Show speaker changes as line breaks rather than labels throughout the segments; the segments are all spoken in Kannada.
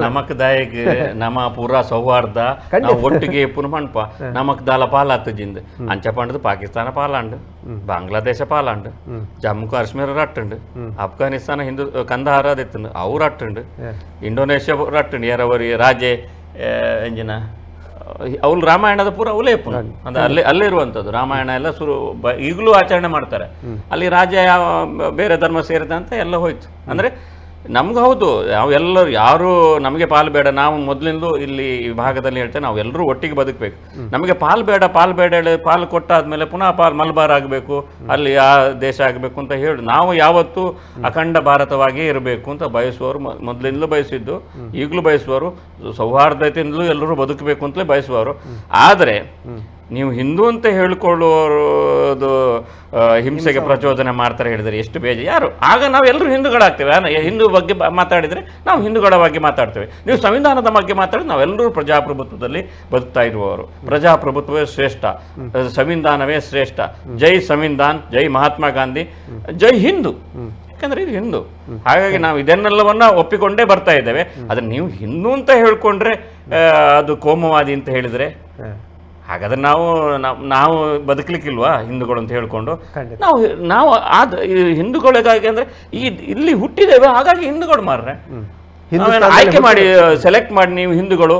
ನಮಕ್ ದಾಯಗ್ ನಮ ಪೂರ ಸೌಹಾರ್ದ ನಾವು ಒಟ್ಟಿಗೆ ಪುನಮನ್ಪ ನಮಕ್ ದಾಲ ಪಾಲಾತಜಿಂದ್ ಅಂಚ ಪಂಡದು ಪಾಕಿಸ್ತಾನ ಪಾಲಾಂಡ್. ಬಾಂಗ್ಲಾದೇಶ ಪಾಲಾಂಡ್. ಜಮ್ಮು ಕಾಶ್ಮೀರ ರಟ್ಟುಂಡ್. ಅಫ್ಘಾನಿಸ್ತಾನ ಹಿಂದೂ ಕಂದಹಾರ ದಿತ್ತುಂಡು ಅವು ರಟ್ಟುಂಡ್. ಇಂಡೋನೇಷ್ಯಾ ರಟ್ಟುಂಡ್. ಯಾರವರಿ ರಾಜೆ ಎಂಜಿನ ಅವ್ಲ್ ರಾಮಾಯಣದ ಪೂರ ಅವಲೇ ಪುನ ಅಂದ್ರೆ ಅಲ್ಲೇ ಇರುವಂತದ್ದು ಇರುವಂಥದ್ದು ರಾಮಾಯಣ ಎಲ್ಲ ಶುರು ಬ- ಈಗಲೂ ಆಚರಣೆ ಮಾಡ್ತಾರೆ. ಅಲ್ಲಿ ರಾಜ ಯಾವ ಬೇರೆ ಧರ್ಮ ಸೇರಿದಂತ ಎಲ್ಲ ಹೋಯ್ತು. ಅಂದ್ರೆ ನಮ್ಗೆ ಹೌದು. ನಾವೆಲ್ಲರೂ ಯಾರು ನಮಗೆ ಪಾಲು ಬೇಡ. ನಾವು ಮೊದಲಿಂದ ಇಲ್ಲಿ ಈ ಭಾಗದಲ್ಲಿ ಹೇಳ್ತೇವೆ ನಾವು ಎಲ್ಲರೂ ಒಟ್ಟಿಗೆ ಬದುಕಬೇಕು. ನಮಗೆ ಪಾಲು ಬೇಡ ಪಾಲು ಬೇಡ ಹೇಳಿ ಪಾಲು ಕೊಟ್ಟಾದ್ಮೇಲೆ ಪುನಃ ಪಾಲ್ ಮಲ್ಬಾರ್ ಆಗಬೇಕು ಅಲ್ಲಿ ಆ ದೇಶ ಆಗಬೇಕು ಅಂತ ಹೇಳಿ. ನಾವು ಯಾವತ್ತೂ ಅಖಂಡ ಭಾರತವಾಗಿಯೇ ಇರಬೇಕು ಅಂತ ಬಯಸುವವರು ಮೊದಲಿಂದಲೂ ಬಯಸಿದ್ದು. ಈಗಲೂ ಬಯಸುವವರು ಸೌಹಾರ್ದತೆಯಿಂದಲೂ ಎಲ್ಲರೂ ಬದುಕಬೇಕು ಅಂತಲೇ ಬಯಸುವವರು. ಆದರೆ ನೀವು ಹಿಂದೂ ಅಂತ ಹೇಳಿಕೊಳ್ಳುವದು ಆ, ಹಿಂಸೆಗೆ ಪ್ರಚೋದನೆ ಮಾಡ್ತಾರೆ ಹೇಳಿದರೆ ಎಷ್ಟು ಬೇಜ ಯಾರು? ಆಗ ನಾವು ಎಲ್ಲರೂ ಹಿಂದೂಗಳಾಗ್ತೇವೆ. ಹಿಂದೂ ಬಗ್ಗೆ ಮಾತಾಡಿದರೆ ನಾವು ಹಿಂದೂಗಳ ಬಗ್ಗೆ ಮಾತಾಡ್ತೇವೆ. ನೀವು ಸಂವಿಧಾನದ ಬಗ್ಗೆ ಮಾತಾಡಿದ್ರೆ ನಾವೆಲ್ಲರೂ ಪ್ರಜಾಪ್ರಭುತ್ವದಲ್ಲಿ ಬದುಕ್ತಾ ಇರುವವರು. ಪ್ರಜಾಪ್ರಭುತ್ವವೇ ಶ್ರೇಷ್ಠ. ಸಂವಿಧಾನವೇ ಶ್ರೇಷ್ಠ. ಜೈ ಸಂವಿಧಾನ್ ಜೈ ಮಹಾತ್ಮ ಗಾಂಧಿ ಜೈ ಹಿಂದೂ. ಯಾಕಂದ್ರೆ ಇದು ಹಿಂದೂ. ಹಾಗಾಗಿ ನಾವು ಇದನ್ನೆಲ್ಲವನ್ನ ಒಪ್ಪಿಕೊಂಡೇ ಬರ್ತಾ ಇದ್ದೇವೆ. ಅದನ್ನ ನೀವು ಹಿಂದೂ ಅಂತ ಹೇಳ್ಕೊಂಡ್ರೆ ಅದು ಕೋಮವಾದಿ ಅಂತ ಹೇಳಿದ್ರೆ ಹಾಗಾದ್ರೆ ನಾವು ನಾವು- ನಾವು ಬದುಕಲಿಕ್ಕಿಲ್ವಾ ಹಿಂದೂಗಳು ಅಂತ ಹೇಳ್ಕೊಂಡು? ನಾವು ನಾವು ಆದ ಹಿಂದೂಗಳಿಗಾಗಿ ಅಂದ್ರೆ ಈ ಇಲ್ಲಿ ಹುಟ್ಟಿದ್ದೇವೆ ಹಾಗಾಗಿ ಹಿಂದೂಗಳು ಮಾರ್ರೆ. ಆಯ್ಕೆ ಮಾಡಿ ಸೆಲೆಕ್ಟ್ ಮಾಡಿ ನೀವು ಹಿಂದೂಗಳು.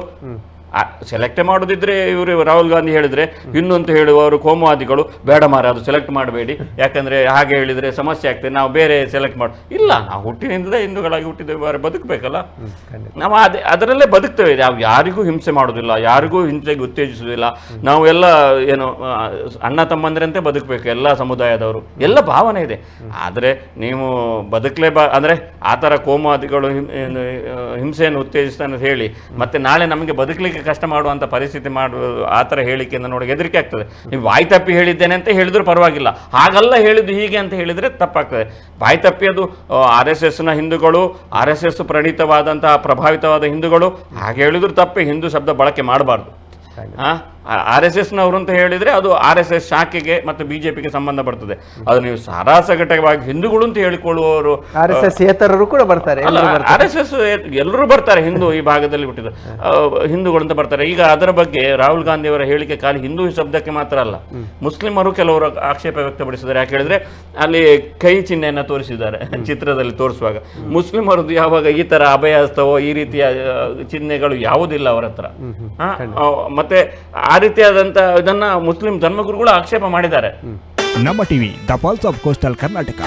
ಸೆಲೆಕ್ಟ್ ಮಾಡೋದಿದ್ರೆ ಇವರು ರಾಹುಲ್ ಗಾಂಧಿ ಹೇಳಿದ್ರೆ ಇನ್ನೊಂದು ಅಂತ ಹೇಳುವವರು ಕೋಮುವಾದಿಗಳು ಬೇಡ ಮಾರ ಅದು ಸೆಲೆಕ್ಟ್ ಮಾಡಬೇಡಿ. ಯಾಕಂದ್ರೆ ಹಾಗೆ ಹೇಳಿದ್ರೆ ಸಮಸ್ಯೆ ಆಗ್ತದೆ ನಾವು ಬೇರೆ ಸೆಲೆಕ್ಟ್ ಮಾಡಿ ಇಲ್ಲ ನಾವು ಹುಟ್ಟಿನಿಂದಲೇ ಹಿಂದೂಗಳಾಗಿ ಹುಟ್ಟಿದ್ದೇವೆ ಬದುಕಬೇಕಲ್ಲ. ನಾವು ಅದೇ ಅದರಲ್ಲೇ ಬದುಕ್ತೇವೆ ನಾವು ಯಾರಿಗೂ ಹಿಂಸೆ ಮಾಡೋದಿಲ್ಲ ಯಾರಿಗೂ ಹಿಂಸೆಗೆ ಉತ್ತೇಜಿಸುವುದಿಲ್ಲ. ನಾವು ಎಲ್ಲ ಏನು ಅಣ್ಣ ತಮ್ಮಂದ್ರಂತೆ ಬದುಕಬೇಕು ಎಲ್ಲ ಸಮುದಾಯದವರು. ಎಲ್ಲ ಭಾವನೆ ಇದೆ. ಆದರೆ ನೀವು ಬದುಕಲೇ ಬಾ ಅಂದರೆ ಆ ಥರ ಕೋಮುವಾದಿಗಳು ಹಿಂಸೆಯನ್ನು ಉತ್ತೇಜಿಸ್ತಾನೆ ಅಂತ ಹೇಳಿ ಮತ್ತೆ ನಾಳೆ ನಮಗೆ ಬದುಕಲಿಕ್ಕೆ ಕಷ್ಟ ಮಾಡುವಂಥ ಪರಿಸ್ಥಿತಿ ಮಾಡುವುದು, ಆ ಥರ ಹೇಳಿಕೆಯಿಂದ ನೋಡಿ ಹೆದರಿಕೆ ಆಗ್ತದೆ. ನೀವು ಬಾಯಿ ತಪ್ಪಿ ಹೇಳಿದ್ದೇನೆ ಅಂತ ಹೇಳಿದ್ರು ಪರವಾಗಿಲ್ಲ. ಹಾಗಲ್ಲ ಹೇಳಿದ್ದು ಹೀಗೆ ಅಂತ ಹೇಳಿದರೆ ತಪ್ಪಾಗ್ತದೆ. ಬಾಯಿ ತಪ್ಪಿ ಅದು ಆರ್ ಎಸ್ ಎಸ್ನ ಹಿಂದೂಗಳು, ಆರ್ ಎಸ್ ಎಸ್ ಪ್ರಣೀತವಾದಂತಹ, ಪ್ರಭಾವಿತವಾದ ಹಿಂದೂಗಳು, ಹಾಗೆ ಹೇಳಿದ್ರು ತಪ್ಪಿ. ಹಿಂದೂ ಶಬ್ದ ಬಳಕೆ ಮಾಡಬಾರ್ದು. ಆರ್ ಎಸ್ ನವರು ಅಂತ ಹೇಳಿದ್ರೆ ಅದು ಆರ್ ಎಸ್ ಎಸ್ ಶಾಖೆಗೆ ಮತ್ತು ಬಿಜೆಪಿಗೆ ಸಂಬಂಧ ಬರ್ತದೆ ಅದು ನೀವು ಸಾರಾಸಗಟವಾಗಿ ಹಿಂದೂಗಳು ಅಂತ ಹೇಳಿಕೊಳ್ಳುವವರು
ಆರ್ ಎಸ್ ಎಸ್ ಏತರರು ಕೂಡ ಬರ್ತಾರೆ ಎಲ್ಲರೂ ಬರ್ತಾರೆ.
ಆರ್ ಎಸ್ ಎಸ್ ಎಲ್ಲರೂ ಬರ್ತಾರೆ ಹಿಂದೂ ಈ ಭಾಗದಲ್ಲಿ ಬಿಟ್ಟಿದ್ರು ಹಿಂದೂಗಳು ಅಂತ ಬರ್ತಾರೆ. ಈಗ ಅದರ ಬಗ್ಗೆ ರಾಹುಲ್ ಗಾಂಧಿ ಅವರ ಹೇಳಿಕೆ ಖಾಲಿ ಹಿಂದೂ ಶಬ್ದಕ್ಕೆ ಮಾತ್ರ ಅಲ್ಲ. ಮುಸ್ಲಿಮರು ಕೆಲವರು ಆಕ್ಷೇಪ ವ್ಯಕ್ತಪಡಿಸಿದ್ದಾರೆ. ಯಾಕೆ ಹೇಳಿದ್ರೆ ಅಲ್ಲಿ ಕೈ ಚಿಹ್ನೆಯನ್ನ ತೋರಿಸಿದ್ದಾರೆ ಚಿತ್ರದಲ್ಲಿ ತೋರಿಸುವಾಗ. ಮುಸ್ಲಿಮರದ್ದು ಯಾವಾಗ ಈ ತರ ಅಭಯಸ್ತವೋ ಈ ರೀತಿಯ ಚಿಹ್ನೆಗಳು ಯಾವುದಿಲ್ಲ ಅವರ ಹತ್ರ. ಮತ್ತೆ ಆ ರೀತಿಯಾದಂತ ಇದನ್ನ ಮುಸ್ಲಿಂ ಧರ್ಮಗುರುಗಳು ಆಕ್ಷೇಪ ಮಾಡಿದ್ದಾರೆ.
ನಮ್ಮ TV, the falls of coastal Karnataka.